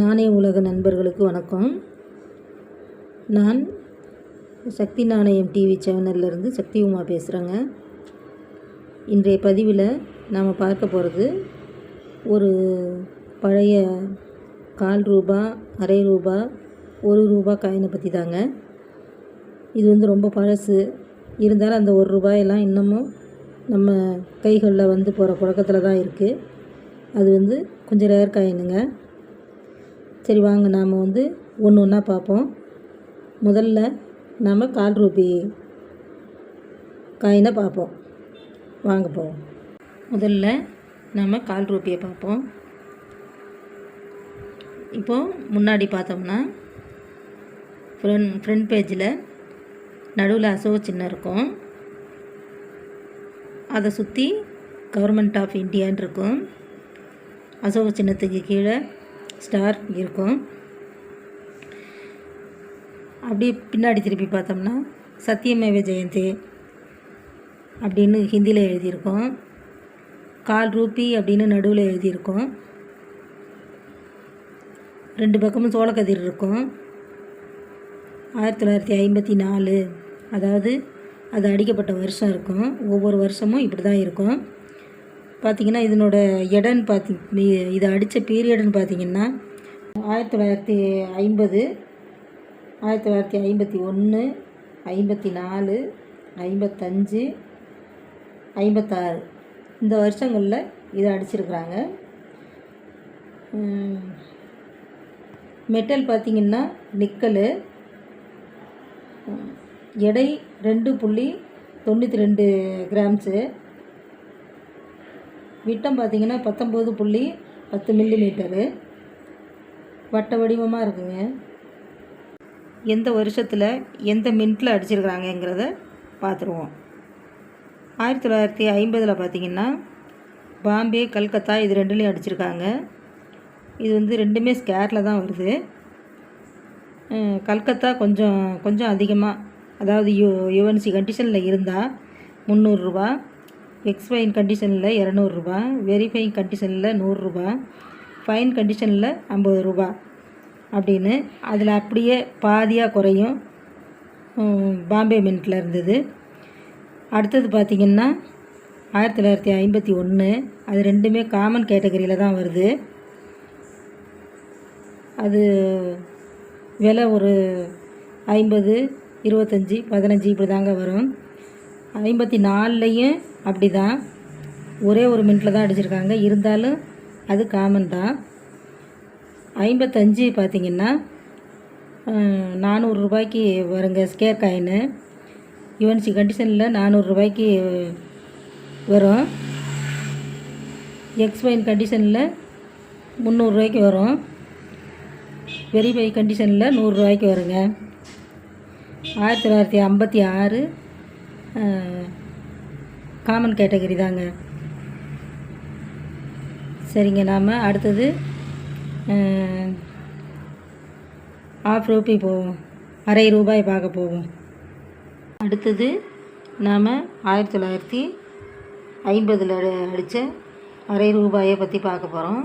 நாணய உலக நண்பர்களுக்கு வணக்கம். நான் சக்தி நாணயம் டிவி சேனல்லேருந்து சக்தி உமா பேசுகிறேங்க இன்றைய பதிவில் நாம் பார்க்க போகிறது ஒரு பழைய கால் ரூபா அரை ரூபா ஒரு ரூபா காயினை பற்றி தாங்க இது வந்து ரொம்ப பழசு. இருந்தாலும் அந்த ஒரு ரூபாயெல்லாம் இன்னமும் நம்ம கைகளில் வந்து போகிற புழக்கத்தில் தான் இருக்குது அது வந்து கொஞ்சம் ரேர் காயினுங்க சரி வாங்க நாம் வந்து ஒன்று ஒன்றா பார்ப்போம். முதல்ல நாம் கால் ரூபி காயினை பார்ப்போம். வாங்க போவோம். முதல்ல நாம் கால் ரூபியை பார்ப்போம். இப்போது முன்னாடி பார்த்தோம்னா ஃப்ரண்ட் ஃப்ரண்ட் பேஜில் நடுவில் அசோக சின்னம் இருக்கும். அதை சுற்றி கவர்மெண்ட் ஆஃப் இந்தியான் இருக்கும். அசோக சின்னத்துக்கு கீழே ஸ்டார் இருக்கும். அப்படியே பின்னாடி திருப்பி பார்த்தோம்னா சத்தியமேவ ஜெயந்தி அப்படின்னு ஹிந்தியில் எழுதியிருக்கோம். கால் ரூபி அப்படின்னு நடுவில் எழுதியிருக்கோம். ரெண்டு பக்கமும் சோளக்கதிர் இருக்கும். ஆயிரத்தி தொள்ளாயிரத்தி ஐம்பத்தி நாலு அதாவது அது அடிக்கப்பட்ட வருஷம் இருக்கும். ஒவ்வொரு வருஷமும் இப்படி தான் இருக்கும். பார்த்திங்கன்னா இதனோட இடன்னு பார்த்தி இதை அடித்த பீரியடுன்னு பார்த்திங்கன்னா ஆயிரத்தி தொள்ளாயிரத்தி ஐம்பது ஆயிரத்தி தொள்ளாயிரத்தி ஐம்பத்தி ஒன்று ஐம்பத்தி நாலு ஐம்பத்தஞ்சு ஐம்பத்தாறு. இந்த வருஷங்களில் இதை அடிச்சிருக்கிறாங்க. மெட்டல் பார்த்திங்கன்னா நிக்கலு. எடை ரெண்டு புள்ளி தொண்ணூற்றி ரெண்டு கிராம்ஸு. விட்டம் பார்த்திங்கன்னா பத்தொம்போது புள்ளி பத்து மில்லி மீட்டரு வட்ட வடிவமாக இருக்குங்க. எந்த வருஷத்தில் எந்த மின்ட்டில் அடிச்சிருக்கிறாங்கங்கிறத பார்த்துருவோம் ஆயிரத்தி தொள்ளாயிரத்தி ஐம்பதில் பார்த்திங்கன்னா பாம்பே கல்கத்தா இது ரெண்டுலேயும் அடிச்சிருக்காங்க. இது வந்து ரெண்டுமே ஸ்கேரில் தான் வருது. கல்கத்தா கொஞ்சம் கொஞ்சம் அதிகமாக அதாவது யூ யுவன்சி கண்டிஷனில் இருந்தால் முந்நூறுரூவா எக்ஸ் ஃபைன் கண்டிஷனில் இரநூறுபா வெரிஃபைங் கண்டிஷனில் நூறுரூபா ஃபைன் கண்டிஷனில் ஐம்பது ரூபா அப்படின்னு அதில் அப்படியே பாதியாக குறையும். பாம்பே மின்ட்டில் இருந்தது. அடுத்தது பார்த்திங்கன்னா ஆயிரத்தி தொள்ளாயிரத்தி ஐம்பத்தி ஒன்று அது ரெண்டுமே காமன் கேட்டகரியில் தான் வருது. அது விலை ஒரு ஐம்பது இருபத்தஞ்சி பதினஞ்சு இப்படி தாங்க வரும். ஐம்பத்தி நாலுலேயும் அப்படி தான் ஒரே ஒரு மினிட்டில் தான் அடிச்சிருக்காங்க. இருந்தாலும் அது காமன் தான். ஐம்பத்தஞ்சு பார்த்திங்கன்னா நானூறுரூபாய்க்கு வருங்க ஸ்கேர் காயின்னு யுஎன்சி கண்டிஷனில் நானூறுரூபாய்க்கு வரும். எக்ஸ்பைன் கண்டிஷனில் முந்நூறுரூவாய்க்கு வரும். வெரிஃபை கண்டிஷனில் நூறுரூவாய்க்கு வருங்க. ஆயிரத்தி தொள்ளாயிரத்தி ஐம்பத்தி ஆறு காமன் கேட்டகரி தாங்க. சரிங்க நாம் அடுத்தது ஆஃப் ரூபி போவோம். அரை ரூபாய் பார்க்க போவோம். அடுத்தது நாம் ஆயிரத்தி தொள்ளாயிரத்தி ஐம்பதில் அடித்த அரை ரூபாயை பற்றி பார்க்க போகிறோம்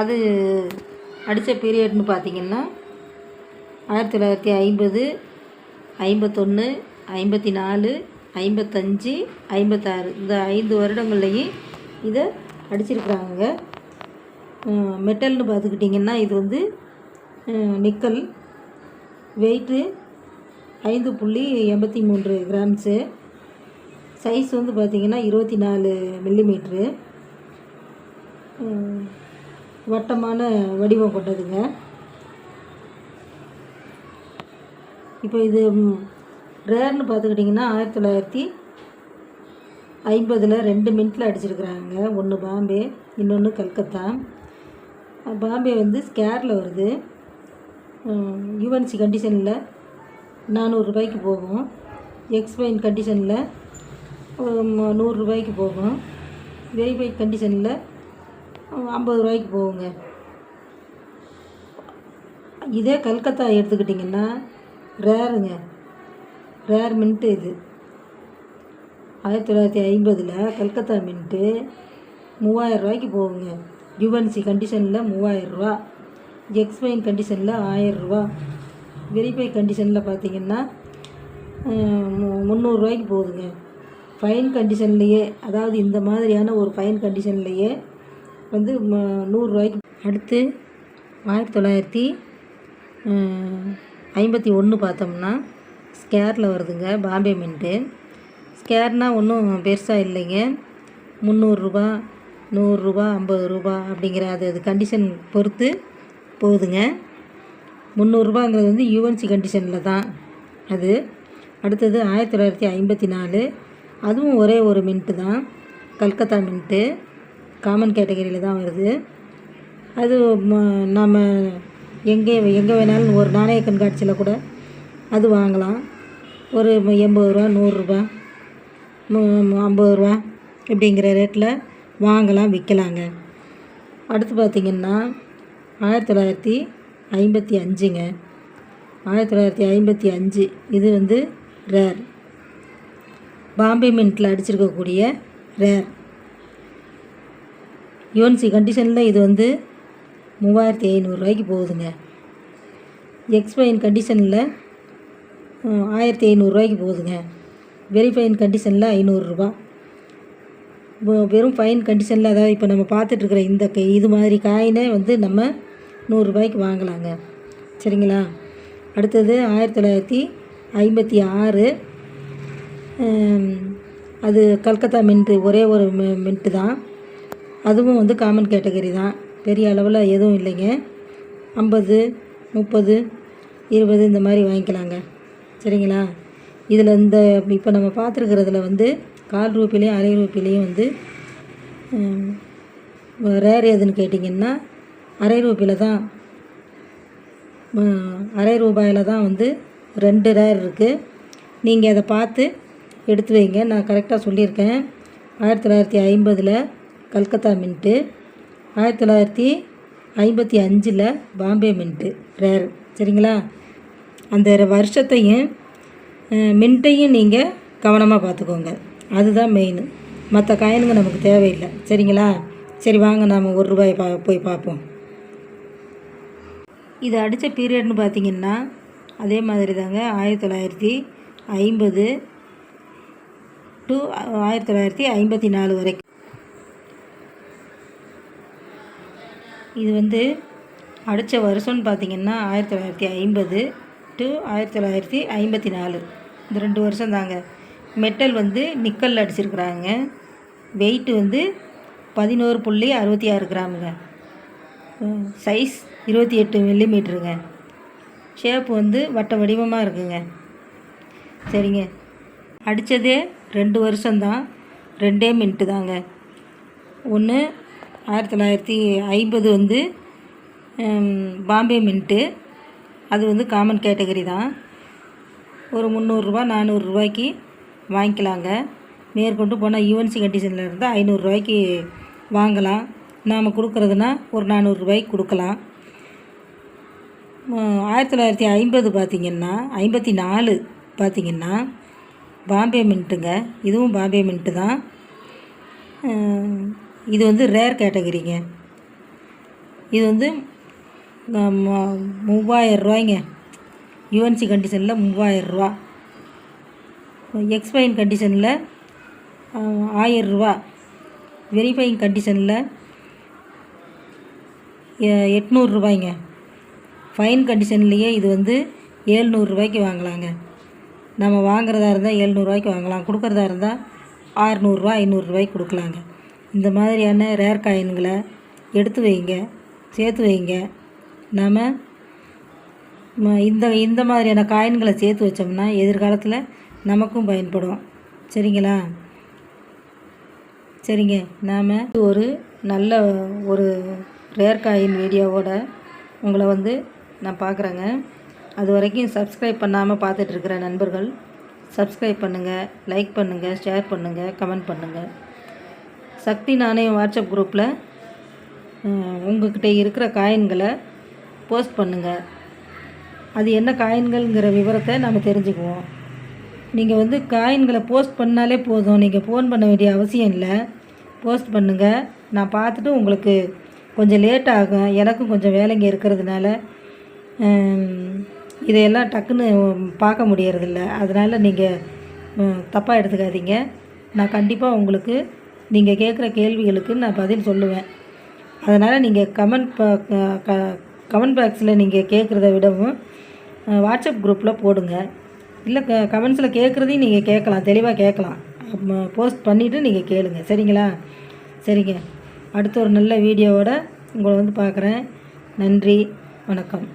அது அடித்த பீரியட்னு பார்த்திங்கன்னா ஆயிரத்தி தொள்ளாயிரத்தி ஐம்பது ஐம்பத்தொன்று ஐம்பத்தி நாலு ஐம்பத்தஞ்சு ஐம்பத்தாறு. இந்த ஐந்து வருடங்கள்லேயும் இதை அடிச்சிருக்கிறாங்க மெட்டல்னு பார்த்துக்கிட்டிங்கன்னா இது வந்து நிக்கல். வெயிட்டு ஐந்து புள்ளி எண்பத்தி மூன்று கிராம்ஸு. சைஸ் வந்து பார்த்திங்கன்னா இருபத்தி நாலு மில்லிமீட்ரு வட்டமான வடிவம் கொண்டதுங்க. இப்போ இது ரேர்னு பார்த்துக்கிட்டிங்கன்னா ஆயிரத்தி தொள்ளாயிரத்தி ஐம்பதில் ரெண்டு மின்ட்டில் அடிச்சிருக்கிறாங்க. ஒன்று பாம்பே இன்னொன்று கல்கத்தா. பாம்பே வந்து ஸ்கேரில் வருது. யுஎன்சி கண்டிஷனில் நானூறுரூபாய்க்கு போகும். எக்ஸ்பைன் கண்டிஷனில் நூறுரூபாய்க்கு போகும். வெரிஃபை கண்டிஷனில் ஐம்பது ரூபாய்க்கு போகுங்க. இதே கல்கத்தா எடுத்துக்கிட்டிங்கன்னா ரேருங்க. ரேர் மின்ட்டு இது. ஆயிரத்தி தொள்ளாயிரத்தி ஐம்பதில் கல்கத்தா மின்ட்டு மூவாயிரரூவாய்க்கு போகுங்க. யுவன்சி கண்டிஷனில் மூவாயிரரூவா. எக்ஸ்பைன் கண்டிஷனில் ஆயிரரூவா. வெரிஃபை கண்டிஷனில் பார்த்தீங்கன்னா முந்நூறுரூவாய்க்கு போகுதுங்க. ஃபைன் கண்டிஷன்லேயே அதாவது இந்த மாதிரியான ஒரு ஃபைன் கண்டிஷன்லேயே வந்து ம- நூறுரூவாய்க்கு அடுத்து ஆயிரத்தி தொள்ளாயிரத்தி ஐம்பத்தி ஒன்று பார்த்தோம்னா ஸ்கேரில் வருதுங்க பாம்பே மின்ட்டு. ஸ்கேர்னால் ஒன்றும் பெருசாக இல்லைங்க. முந்நூறுரூபா நூறுரூபா ஐம்பது ரூபா அப்படிங்கிற அது அது கண்டிஷன் பொறுத்து போகுதுங்க. முந்நூறுரூபாங்கிறது வந்து யூஎன்சி கண்டிஷனில் தான் அது. அடுத்தது ஆயிரத்தி தொள்ளாயிரத்தி ஐம்பத்தி நாலு. அதுவும் ஒரே ஒரு மின்ட்டு தான். கல்கத்தா மின்ட்டு. காமன் கேட்டகரியில் தான் வருது. அது நம்ம எங்கே எங்கே வேணாலும் ஒரு நாணய கண்காட்சியில் கூட அது வாங்கலாம். ஒரு எண்பது ரூபா நூறுரூபா ஐம்பது ரூபா இப்படிங்கிற ரேட்டில் வாங்கலாம் விற்கலாங்க அடுத்து பார்த்திங்கன்னா ஆயிரத்தி தொள்ளாயிரத்தி ஐம்பத்தி அஞ்சுங்க. ஆயிரத்தி தொள்ளாயிரத்தி ஐம்பத்தி அஞ்சு இது வந்து ரேர் பாம்பே மின்ட்டில் அடிச்சிருக்கக்கூடிய ரேர் யோன்சி கண்டிஷனில் இது வந்து மூவாயிரத்தி ஐநூறுரூவாய்க்கு போகுதுங்க. எக்ஸ்பைன் கண்டிஷனில் ஆயிரத்தி ஐநூறுரூவாய்க்கு போகுதுங்க. வெரி ஃபைன் கண்டிஷனில் ஐநூறுரூபா. வெறும் ஃபைன் கண்டிஷனில் அதாவது இப்போ நம்ம பார்த்துட்ருக்குற இந்த இது மாதிரி காயினை வந்து நம்ம நூறுரூபாய்க்கு வாங்கலாங்க. சரிங்களா? அடுத்தது ஆயிரத்தி தொள்ளாயிரத்தி ஐம்பத்தி ஆறு அது கல்கத்தா மின்ட்டு ஒரே ஒரு மின்ட்டு தான். அதுவும் வந்து காமன் கேட்டகரி தான். பெரிய அளவில் எதுவும் இல்லைங்க. ஐம்பது முப்பது இருபது இந்த மாதிரி வாங்கிக்கலாங்க. சரிங்களா? இதில் இந்த இப்போ நம்ம பார்த்துருக்கிறதுல வந்து கால் ரூபிலையும் அரை ரூபிலையும் வந்து ரேர் எதுன்னு கேட்டிங்கன்னா அரை ரூபியில் தான் அரை ரூபாயில் தான் வந்து ரெண்டு ரேர் இருக்குது நீங்கள் அதை பார்த்து எடுத்து வைங்க. நான் கரெக்டாக சொல்லியிருக்கேன். ஆயிரத்தி தொள்ளாயிரத்தி ஐம்பதில் கல்கத்தா மின்ட்டு ஆயிரத்தி தொள்ளாயிரத்தி ஐம்பத்தி அஞ்சில் பாம்பே மின்ட்டு ரேர். சரிங்களா? அந்த வருஷத்தையும் மின்ட்டையும் நீங்கள் கவனமாக பார்த்துக்கோங்க. அதுதான் மெயின் மற்ற காயினுங்க நமக்கு தேவையில்லை. சரிங்களா? சரி வாங்க நாம் ஒரு ரூபாய் பா போய் பார்ப்போம். இது அடித்த பீரியட்னு பார்த்தீங்கன்னா அதே மாதிரி தாங்க ஆயிரத்தி தொள்ளாயிரத்தி ஐம்பது டு ஆயிரத்தி தொள்ளாயிரத்தி ஐம்பத்தி நாலு வரைக்கும். இது வந்து அடித்த வருஷம்னு பார்த்திங்கன்னா ஆயிரத்தி தொள்ளாயிரத்தி ஐம்பது. டு ஆயிரத்தி தொள்ளாயிரத்தி ஐம்பத்தி நாலு. இந்த ரெண்டு வருஷம் தாங்க. மெட்டல் வந்து நிக்கல் அடிச்சிருக்கிறாங்க. வெயிட்டு வந்து பதினோரு புள்ளி அறுபத்தி ஆறு கிராமுங்க. சைஸ் இருபத்தி எட்டு மில்லிமீட்டருங்க. ஷேப் வந்து வட்ட வடிவமாக இருக்குங்க. சரிங்க. அடித்ததே ரெண்டு வருஷம்தான் ரெண்டே மின்ட்டு தாங்க. ஒன்று ஆயிரத்தி தொள்ளாயிரத்தி ஐம்பது வந்து பாம்பே மின்ட்டு. அது வந்து காமன் கேட்டகரி தான். ஒரு முந்நூறுரூவா நானூறுரூவாய்க்கு வாங்கிக்கலாங்க. மேற்கொண்டு போனால் யூஎன்சி கண்டிஷனில் இருந்தால் ஐநூறுரூவாய்க்கு வாங்கலாம். நாம் கொடுக்குறதுனா ஒரு நானூறுரூவாய்க்கு கொடுக்கலாம். ஆயிரத்தி தொள்ளாயிரத்தி ஐம்பது பார்த்திங்கன்னா ஐம்பத்தி நாலு பார்த்திங்கன்னா பாம்பே மின்ட்டுங்க. இதுவும் பாம்பே மின்ட்டு தான். இது வந்து ரேர் கேட்டகரிங்க இது வந்து நம்ம மூவாயிரம் ரூபாய்ங்க. கண்டிஷனில் மூவாயிரரூவா எக்ஸ்பைன் கண்டிஷனில் ஆயிரரூவா வெரிஃபைங் கண்டிஷனில் எட்நூறுரூபாய்ங்க ஃபைன் கண்டிஷன்லேயே இது வந்து ஏழ்நூறுரூவாய்க்கு வாங்கலாங்க. நம்ம வாங்குறதா இருந்தால் ஏழ்நூறுவாய்க்கு வாங்கலாம். கொடுக்குறதா இருந்தால் ஆறுநூறுரூவா ஐநூறுரூவாய்க்கு கொடுக்கலாங்க. இந்த மாதிரியான ரேர் காயின்களை எடுத்து வைங்க சேர்த்து வைங்க. நாம் இந்த இந்த மாதிரியான காயின்களை சேர்த்து வச்சோம்னா எதிர்காலத்தில் நமக்கும் பயன்படும். சரிங்களா? சரிங்க. நாம் ஒரு நல்ல ஒரு ரேர் காயின் வீடியோவோட உங்களை வந்து நான் பார்க்குறேங்க. அது வரைக்கும் சப்ஸ்கிரைப் பண்ணாமல் பார்த்துட்ருக்கிற நண்பர்கள் சப்ஸ்கிரைப் பண்ணுங்கள் லைக் பண்ணுங்கள் ஷேர் பண்ணுங்கள் கமெண்ட் பண்ணுங்கள் சக்தி நாணயம் வாட்ஸ்அப் குரூப்பில் உங்கள்கிட்ட இருக்கிற காயின்களை போஸ்ட் பண்ணுங்கள் அது என்ன காயின்கள்ங்கிற விவரத்தை நம்ம தெரிஞ்சுக்குவோம். நீங்கள் வந்து காயின்களை போஸ்ட் பண்ணாலே போதும். நீங்கள் ஃபோன் பண்ண வேண்டிய அவசியம் இல்லை. போஸ்ட் பண்ணுங்கள் நான் பார்த்துட்டு உங்களுக்கு கொஞ்சம் லேட் ஆகும். எனக்கும் கொஞ்சம் வேலைங்க இருக்கிறதுனால இதையெல்லாம் டக்குன்னு பார்க்க முடியறதில்ல. அதனால் நீங்கள் தப்பாக எடுத்துக்காதீங்க. நான் கண்டிப்பாக உங்களுக்கு நீங்கள் கேட்குற கேள்விகளுக்கு நான் பதில் சொல்லுவேன். அதனால் நீங்கள் கமெண்ட் கமெண்ட் பாக்ஸில் நீங்கள் கேட்குறத விடவும் வாட்ஸ்அப் குரூப்பில் போடுங்க. இல்லை க கமெண்ட்ஸில் கேட்குறதையும் நீங்கள் கேட்கலாம் தெளிவாக கேட்கலாம். போஸ்ட் பண்ணிவிட்டு நீங்கள் கேளுங்க. சரிங்களா? சரிங்க. அடுத்த ஒரு நல்ல வீடியோவோட உங்களை வந்து பார்க்குறேன். நன்றி. வணக்கம்.